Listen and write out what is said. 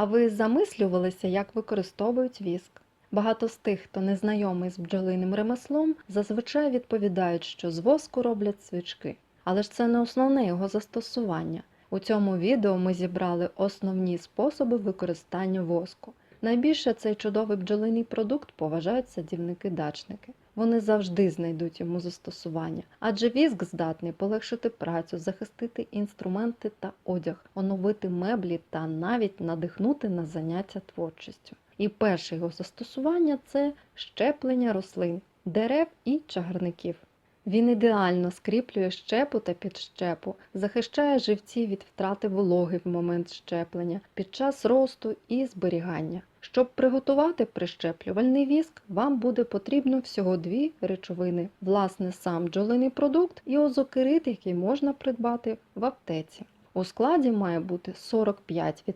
А ви замислювалися, як використовують віск? Багато з тих, хто не знайомий з бджолиним ремеслом, зазвичай відповідають, що з воску роблять свічки. Але ж це не основне його застосування. У цьому відео ми зібрали основні способи використання воску. Найбільше цей чудовий бджолиний продукт поважають садівники-дачники. Вони завжди знайдуть йому застосування, адже віск здатний полегшити працю, захистити інструменти та одяг, оновити меблі та навіть надихнути на заняття творчістю. І перше його застосування це щеплення рослин, дерев і чагарників. Він ідеально скріплює щепу та підщепу, захищає живці від втрати вологи в момент щеплення під час росту і зберігання. Щоб приготувати прищеплювальний віск, вам буде потрібно всього дві речовини: власне, сам бджолиний продукт і озокерит, який можна придбати в аптеці. У складі має бути 45%